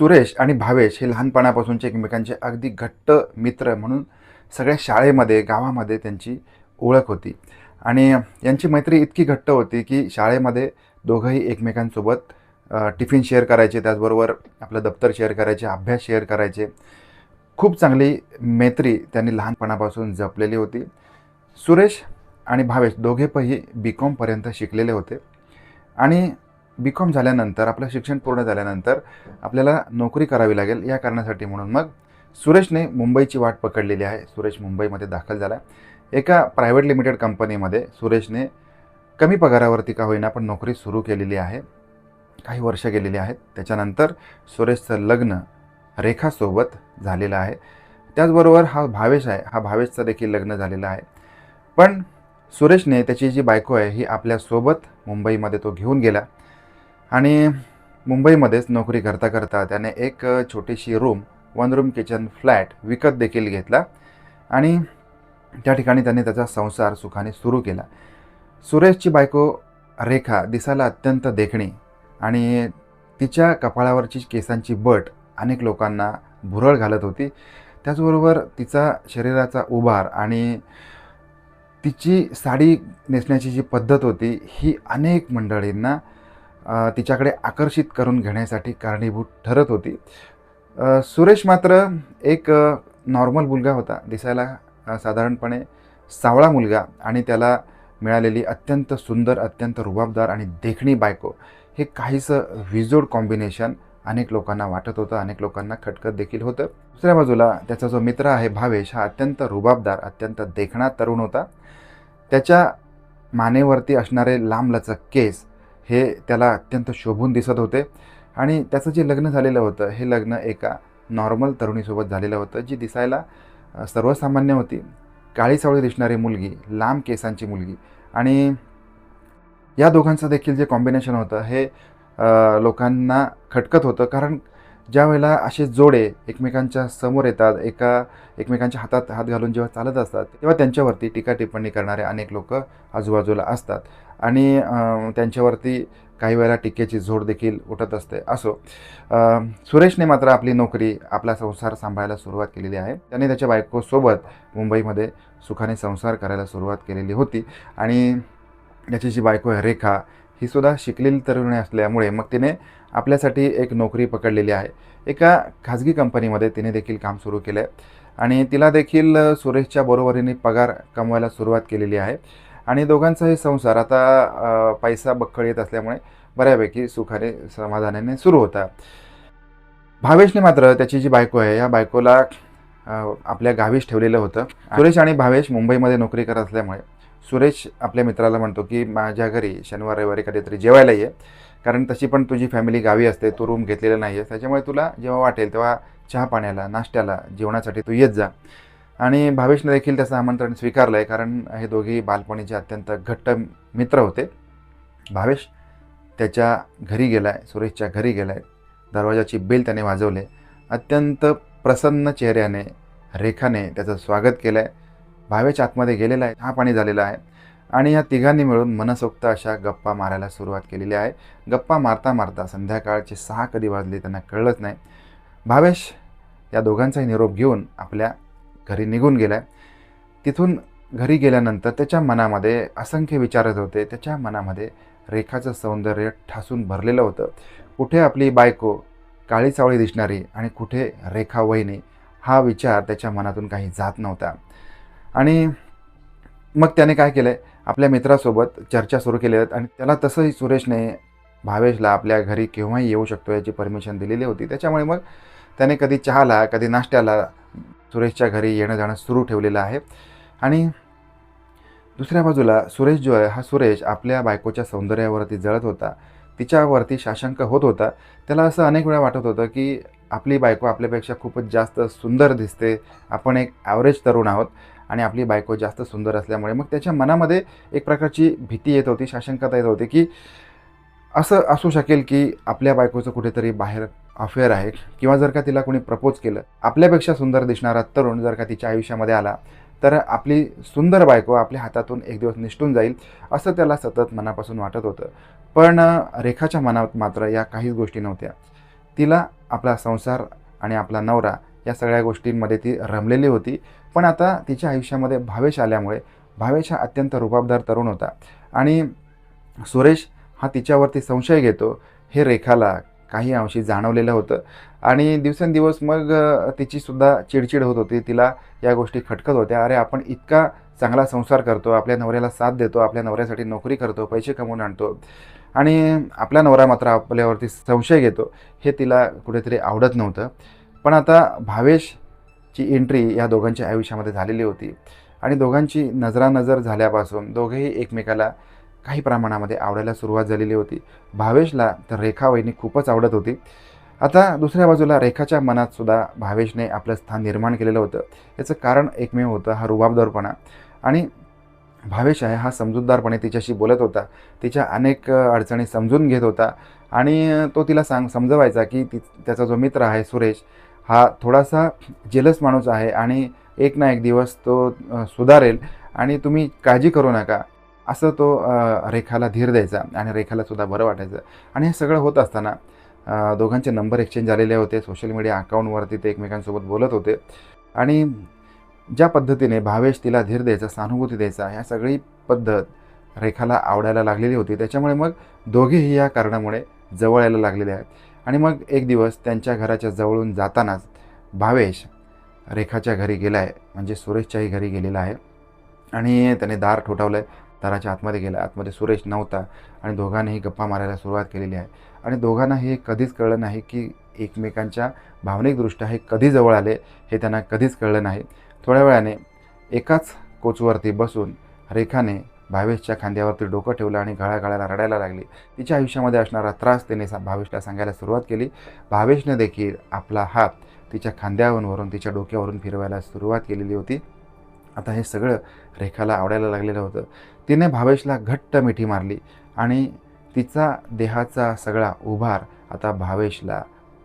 सुरेश आणि भावेश हे लहानपणापासूनचे एकमेकांचे अगदी घट्ट मित्र म्हणून सगळ्या शाळेमध्ये गावामध्ये त्यांची ओळख होती. आणि यांची मैत्री इतकी घट्ट होती की शाळेमध्ये दोघंही एकमेकांसोबत टिफिन शेअर करायचे त्याचबरोबर आपलं दप्तर शेअर करायचे अभ्यास शेअर करायचे. खूप चांगली मैत्री त्यांनी लहानपणापासून जपलेली होती. सुरेश आणि भावेश दोघेपही बी कॉमपर्यंत शिकलेले होते. आणि बी कॉम झाल्यानंतर आपलं शिक्षण पूर्ण झाल्यानंतर आपल्याला नोकरी करावी लागेल या कारणासाठी म्हणून मग सुरेशने मुंबईची वाट पकडलेली आहे. सुरेश मुंबईमध्ये दाखल झाला एका प्रायव्हेट लिमिटेड कंपनीमध्ये सुरेशने कमी पगारावरती का होईना पण नोकरी सुरू केलेली आहे. काही वर्ष गेलेली आहेत. त्याच्यानंतर सुरेशचं लग्न रेखासोबत झालेलं आहे. त्याचबरोबर हा भावेश आहे. हा भावेशचं देखील लग्न झालेलं आहे. पण सुरेशने त्याची जी बायको आहे ही आपल्यासोबत मुंबईमध्ये तो घेऊन गेला. आणि मुंबईमध्येच नोकरी करता करता त्याने एक छोटीशी room one room kitchen flat विकत देखील घेतला. आणि त्या ठिकाणी त्याने त्याचा संसार सुखाने सुरू केला. सुरेशची बायको रेखा दिसायला अत्यंत देखणी आणि तिच्या कपाळावरची केसांची बट अनेक लोकांना भुरळ घालत होती. त्याचबरोबर तिचा शरीराचा उभार आणि तिची साडी नेसण्याची जी पद्धत होती ही अनेक मंडळींना तिच्याकडे आकर्षित करून घेण्यासाठी कारणीभूत ठरत होती. सुरेश मात्र एक नॉर्मल मुलगा होता. दिसायला साधारणपणे सावळा मुलगा आणि त्याला मिळालेली अत्यंत सुंदर अत्यंत रुबाबदार आणि देखणी बायको हे काहीसं विजोड कॉम्बिनेशन अनेक लोकांना वाटत होतं अनेक लोकांना खटकत देखील होतं. दुसऱ्या बाजूला त्याचा जो मित्र आहे भावेश हा अत्यंत रुबाबदार अत्यंत देखणा तरुण होता. त्याच्या मानेवरती असणारे लांबलचक केस हे त्याला अत्यंत शोभून दिसत होते. आणि त्याचं जे लग्न झालेलं होतं हे लग्न एका नॉर्मल तरुणीसोबत झालेलं होतं जी दिसायला सर्वसामान्य होती. काळी सावळी दिसणारी मुलगी लांब केसांची मुलगी. आणि या दोघांचं देखील जे कॉम्बिनेशन होतं हे लोकांना खटकत होतं. कारण ज्या वेळेला असे जोडे एकमेकांच्या समोर येतात एका एकमेकांच्या हातात हात घालून जेव्हा चालत असतात तेव्हा त्यांच्यावरती टीका टिप्पणी करणारे अनेक लोक आजूबाजूला असतात. आणि त्यांच्यावरती काही वेळेला टीकेची झोड देखील उठत असते. असो सुरेशने मात्र आपली नोकरी आपला संसार सांभाळायला सुरुवात केलेली आहे. त्याने त्याच्या बायकोसोबत मुंबईमध्ये सुखाने संसार करायला सुरुवात केलेली होती. आणि त्याची जी बायको आहे रेखा ही सुद्धा शिकलेली तरुणी असल्यामुळे मग तिने आपल्यासाठी एक नोकरी पकडलेली आहे. एका खाजगी कंपनीमध्ये तिने देखील काम सुरू केलं आहे आणि तिला देखील सुरेशच्या बरोबरीने पगार कमवायला सुरुवात केलेली आहे. आणि दोघांचाही संसार. आता पैसा बक्कळ येत असल्यामुळे बऱ्यापैकी सुखाने समाधानाने सुरू होता. भावेशने मात्र त्याची जी बायको आहे या बायकोला आपल्या गावीच ठेवलेलं होतं. सुरेश आणि भावेश मुंबईमध्ये नोकरी करत असल्यामुळे सुरेश आपल्या मित्राला म्हणतो की माझ्या घरी शनिवार रविवारी कधीतरी जेवायला ये. कारण तशी पण तुझी फॅमिली गावी असते तू रूम घेतलेला नाही आहे त्याच्यामुळे तुला जेव्हा वाटेल तेव्हा चहा पाण्याला नाश्त्याला जेवणासाठी तू येत जा. आणि भावेशने देखील त्याचं आमंत्रण स्वीकारलं आहे कारण हे दोघेही बालपणीचे अत्यंत घट्ट मित्र होते. भावेश त्याच्या घरी गेला आहे सुरेशच्या घरी गेला आहे दरवाजाची बेल त्याने वाजवले. अत्यंत प्रसन्न चेहऱ्याने रेखाने त्याचं स्वागत केलं आहे भावेश आतमध्ये गेलेला आहे हा पाणी झालेला आहे. आणि या तिघांनी मिळून मनसोक्त अशा गप्पा मारायला सुरुवात केलेली आहे. गप्पा मारता मारता संध्याकाळचे सहा कधी वाजले त्यांना कळलंच नाही. भावेश या दोघांचाही निरोप घेऊन आपल्या घरी निघून गेला तिथून घरी गेल्यानंतर त्याच्या मनामध्ये असंख्य विचारत होते. त्याच्या मनामध्ये रेखाचं सौंदर्य ठासून भरलेलं होतं. कुठे आपली बायको काळी चावळी दिसणारी आणि कुठे रेखा वहिनी हा विचार त्याच्या मनातून काही जात नव्हता. आणि मग त्याने काय केलं आहे आपल्या मित्रासोबत चर्चा सुरू केली आहेत आणि त्याला तसंही सुरेशने भावेशला आपल्या घरी केव्हाही येऊ शकतो याची परमिशन दिलेली होती. त्याच्यामुळे मग त्याने कधी चहाला कधी नाश्त्याला सुरेशच्या घरी येणं जाणं सुरू ठेवलेलं आहे. आणि दुसऱ्या बाजूला सुरेश जो आहे हा सुरेश आपल्या बायकोच्या सौंदर्यावरती जळत होता. तिच्यावरती शाशंक होत होता. त्याला असं अनेक वेळा वाटत होतं की आपली बायको आपल्यापेक्षा खूपच जास्त सुंदर दिसते. आपण एक ॲव्हरेज तरुण आहोत आणि आपली बायको जास्त सुंदर असल्यामुळे. मग त्याच्या मनामध्ये एक प्रकारची भीती येत होती शाशंकता येत होती की असं असू शकेल की आपल्या बायकोचं कुठेतरी बाहेर अफेअर आहे किंवा जर का तिला कोणी प्रपोज केलं आपल्यापेक्षा सुंदर दिसणारा तरुण जर का तिच्या आयुष्यामध्ये आला तर आपली सुंदर बायको आपल्या हातातून एक दिवस निष्ठून जाईल असं त्याला सतत मनापासून वाटत होतं. पण रेखाच्या मनात मात्र या काहीच गोष्टी नव्हत्या. तिला आपला संसार आणि आपला नवरा या सगळ्या गोष्टींमध्ये ती रमलेली होती पण आता तिच्या आयुष्यामध्ये भावेश आल्यामुळे भावेश हा अत्यंत रुबाबदार तरुण होता. आणि सुरेश हा तिच्यावरती संशय घेतो हे रेखाला काही अंशी जाणवलेलं होतं. आणि दिवसेंदिवस मग तिचीसुद्धा चिडचिड होत होती. तिला या गोष्टी खटकत होत्या. अरे आपण इतका चांगला संसार करतो आपल्या नवऱ्याला साथ देतो आपल्या नवऱ्यासाठी नोकरी करतो पैसे कमवून आणतो. आणि आपला नवरा मात्र आपल्यावरती संशय घेतो. हे तिला कुठेतरी आवडत नव्हतं. पण आता भावेशची एंट्री या दोघांच्या आयुष्यामध्ये झालेली होती. आणि दोघांची नजरानजर झाल्यापासून दोघेही एकमेकाला काही प्रमाणामध्ये आवडायला सुरुवात झालेली होती. भावेशला तर रेखा वहिनी खूपच आवडत होती. आता दुसऱ्या बाजूला रेखाच्या मनात सुद्धा भावेशने आपलं स्थान निर्माण केलेलं होतं. याचं कारण एकमेव होतं हा रुबाबदारपणा. आणि भावेश आहे हा समजूतदारपणे तिच्याशी बोलत होता. तिच्या अनेक अडचणी समजून घेत होता. आणि तो तिला सांग समजवायचा की ती त्याचा जो मित्र आहे सुरेश हा थोडासा जेलस माणूस आहे आणि एक ना एक दिवस तो सुधारेल. आणि तुम्ही काळजी करू नका. असं तो रेखाला धीर द्यायचा आणि रेखाला सुद्धा बरं वाटायचं. आणि हे सगळं होत असताना दोघांचे नंबर एक्सचेंज झालेले होते. सोशल मीडिया अकाउंटवरती ते एकमेकांसोबत बोलत होते. आणि ज्या पद्धतीने भावेश तिला धीर द्यायचा सहानुभूती द्यायचा ह्या सगळी पद्धत रेखाला आवडायला लागलेली होती. त्याच्यामुळे मग दोघेही या कारणामुळे जवळ यायला लागलेले आहेत. आणि मग एक दिवस त्यांच्या घराच्या जवळून जातानाच भावेश रेखाच्या घरी गेला आहे म्हणजे सुरेशच्याही घरी गेलेला आहे. आणि त्याने दार ठोठावलं आहे दाराच्या आतमध्ये गेला. आतमध्ये सुरेश नव्हता आणि दोघांनीही गप्पा मारायला सुरुवात केलेली आहे. आणि दोघांना हे कधीच कळलं नाही की एकमेकांच्या भावनिकदृष्ट्या हे कधी जवळ आले हे त्यांना कधीच कळलं नाही. थोड्या वेळाने एकाच कोचवरती बसून रेखाने भावेशच्या खांद्यावरती डोकं ठेवलं आणि गळागळाला रडायला लागली. तिच्या आयुष्यामध्ये असणारा त्रास तिने सा भावेशला सांगायला सुरुवात केली. भावेशने देखील आपला हात तिच्या खांद्यावरून तिच्या डोक्यावरून फिरवायला सुरुवात केलेली होती. आता हे सगळं रेखाला आवडायला लागलेलं होतं. तिने भावेशला घट्ट मिठी मारली आणि तिचा देहाचा सगळा उभार आता भावेशला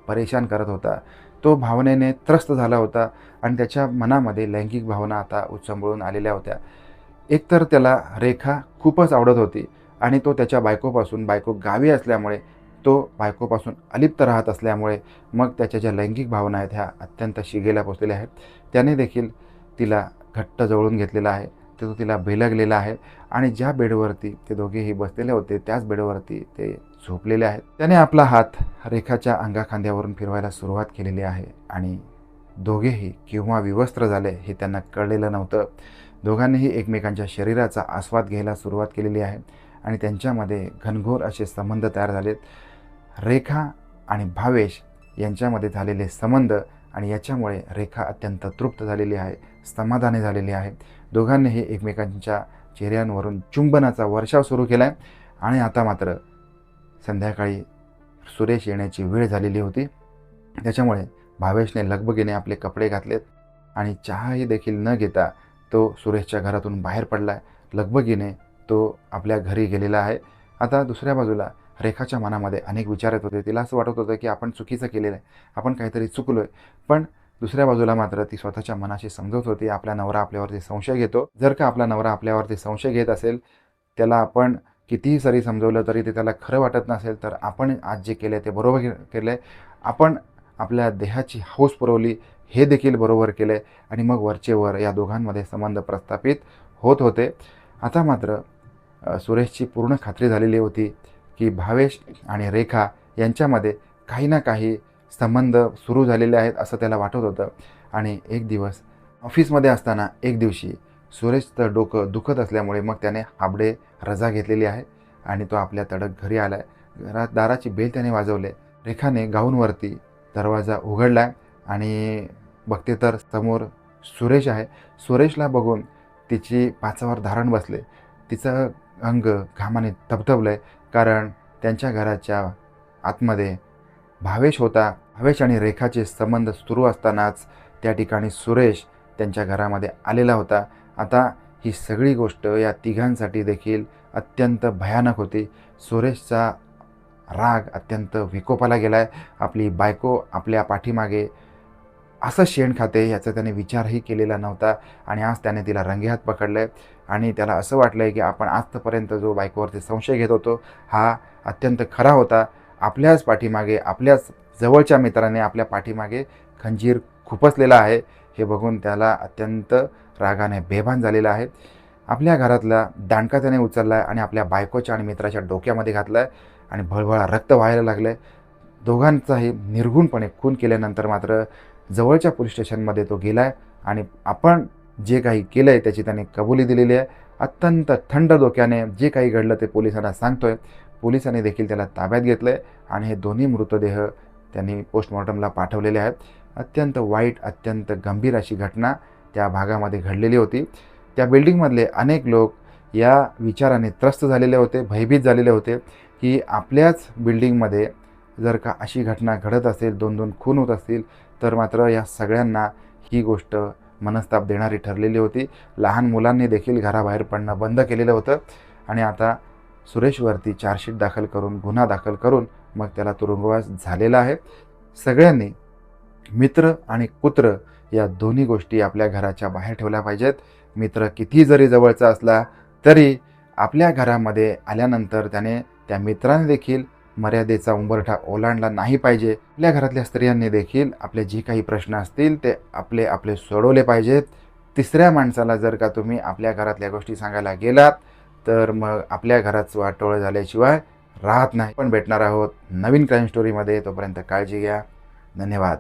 परेशान करत होता. तो भावनेने त्रस्त झाला होता आणि त्याच्या मनामध्ये लैंगिक भावना आता उचंबळून आलेल्या होत्या. एकतर त्याला रेखा खूपच आवडत होती आणि तो त्याच्या बायकोपासून बायको गावी असल्यामुळे तो बायकोपासून अलिप्त राहत असल्यामुळे मग त्याच्या ज्या लैंगिक भावना आहेत ह्या अत्यंत शिगेला पोचलेल्या आहेत. त्याने देखील तिला घट्ट जवळून घेतलेला आहे. तो तिला बेलगलेला आहे आणि ज्या बेडवरती ते दोघेही बसलेले होते त्याच बेडवरती ते झोपलेले आहेत. त्याने आपला हात रेखाच्या अंगाखांद्यावरून फिरवायला सुरुवात केलेली आहे आणि दोघेही केव्हा विवस्त्र झाले हे त्यांना कळलेलं नव्हतं. दोघांनीही एकमेकांच्या शरीराचा आस्वाद घ्यायला सुरुवात केलेली आहे आणि त्यांच्यामध्ये घनघोर असे संबंध तयार झालेत. रेखा आणि भावेश यांच्यामध्ये झालेले संबंध आणि याच्यामुळे रेखा अत्यंत तृप्त झालेली आहे समाधानी झालेली आहे. दोघांनीही एकमेकांच्या चेहऱ्यांवरून चुंबनाचा वर्षाव सुरू केला आहे आणि आता मात्र संध्याकाळी सुरेश येण्याची वेळ झालेली होती. त्याच्यामुळे भावेशने लगबगीने आपले कपडे घातलेत आणि चहाही देखील न घेता तो सुरेशच्या घरातून बाहेर पडला आहे लगबगीने तो आपल्या घरी गेलेला आहे. आता दुसऱ्या बाजूला रेखाच्या मनामध्ये अनेक विचार येत होते. तिला असं वाटत होतं की आपण चुकीचं केलेलं आहे. आपण काहीतरी चुकलो आहे पण दुसऱ्या बाजूला मात्र ती स्वतःच्या मनाशी समजत होती. आपला नवरा आपल्यावरती संशय घेतो. जर का आपला नवरा आपल्यावरती संशय घेत असेल त्याला आपण कितीही सरी समजवलं तरी ते त्याला खरं वाटत नसेल तर आपण आज जे केलं ते बरोबर केलं आहे आपण आपल्या देहाची हौस पुरवली हे देखील बरोबर केलं आहे आणि मग वरचे वर या दोघांमध्ये संबंध प्रस्थापित होत होते. आता मात्र सुरेशची पूर्ण खात्री झालेली होती. की भावेश आणि रेखा यांच्यामध्ये काही ना काही संबंध सुरू झालेले आहेत असं त्याला वाटत होतं. आणि एक दिवस ऑफिसमध्ये असताना एक दिवशी सुरेशचं डोकं दुखत असल्यामुळे मग त्याने हाबडे रजा घेतलेली आहे आणि तो आपल्या तडक घरी आला आहे घरात दाराची बेल त्याने वाजवले. रेखाने गाऊनवरती दरवाजा उघडला आणि बघते तर समोर सुरेश आहे. सुरेशला बघून तिची पाचावर धारण बसले. तिचं अंग घामाने तबतबलं आहे कारण त्यांच्या घराच्या आतमध्ये भावेश होता. भावेश आणि रेखाचे संबंध सुरू असतानाच त्या ठिकाणी सुरेश त्यांच्या घरामध्ये आलेला होता. आता ही सगळी गोष्ट या तिघांसाठी देखील अत्यंत भयानक होती. सुरेशचा राग अत्यंत विकोपाला गेला आहे आपली बायको आपल्या पाठीमागे असं शेण खाते याचा त्याने विचारही केलेला नव्हता आणि आज त्याने तिला रंगेहात पकडलं आहे आणि त्याला असं वाटलं आहे की आपण आजपर्यंत जो बायकोवरती संशय घेत होतो हा अत्यंत खरा होता. आपल्याच पाठीमागे आपल्याच जवळच्या मित्राने आपल्या पाठीमागे खंजीर खुपसलेला आहे. हे बघून त्याला अत्यंत रागाने बेभान झालेला आहे. आपल्या घरातला दांडका त्याने उचलला आहे आणि आपल्या बायकोच्या आणि मित्राच्या डोक्यामध्ये घातला आहे आणि भळभळा रक्त व्हायला लागलं आहे दोघांचाही निर्घुणपणे खून केल्यानंतर मात्र जवळच्या पोलीस स्टेशनमध्ये तो गेला आहे आणि आपण जे काही केलं आहे त्याची त्याने कबुली दिलेली आहे. अत्यंत थंड डोक्याने जे काही घडलं ते पोलिसांना सांगतोय. पोलिसांनी देखील त्याला ताब्यात घेतलं आहे आणि हे दोन्ही मृतदेह त्यांनी पोस्टमॉर्टमला पाठवलेले आहेत. अत्यंत वाईट अत्यंत गंभीर अशी घटना त्या भागामध्ये घडलेली होती. त्या बिल्डिंगमधले अनेक लोक या विचाराने त्रस्त झालेले होते भयभीत झालेले होते की आपल्याच बिल्डिंगमध्ये जर का अशी घटना घडत असेल दोन दोन खून होत असतील तर मात्र या सगळ्यांना ही गोष्ट मनस्ताप देणारी ठरलेली होती. लहान मुलांनी देखील घराबाहेर पडणं बंद केलेलं होतं. आणि आता सुरेशवरती चार्जशीट दाखल करून गुन्हा दाखल करून मग त्याला तुरुंगवास झालेला आहे. सगळ्यांनी मित्र आणि कुत्र या दोन्ही गोष्टी आपल्या घराच्या बाहेर ठेवल्या पाहिजेत. मित्र किती जरी जवळचा असला तरी आपल्या घरामध्ये आल्यानंतर त्याने त्या मित्राने देखील मर्यादेचा उंबरठा ओलांडला नाही पाहिजे. आपल्या घरातल्या स्त्रियांनी देखील आपले जे काही प्रश्न असतील ते आपले आपले सोडवले पाहिजेत. तिसऱ्या माणसाला जर का तुम्ही आपल्या घरातल्या गोष्टी सांगायला गेलात तर मग आपल्या घरात वाटोळ झाल्याशिवाय राहत नाही. पण भेटणार आहोत नवीन क्राईम स्टोरीमध्ये तोपर्यंत काळजी घ्या. धन्यवाद.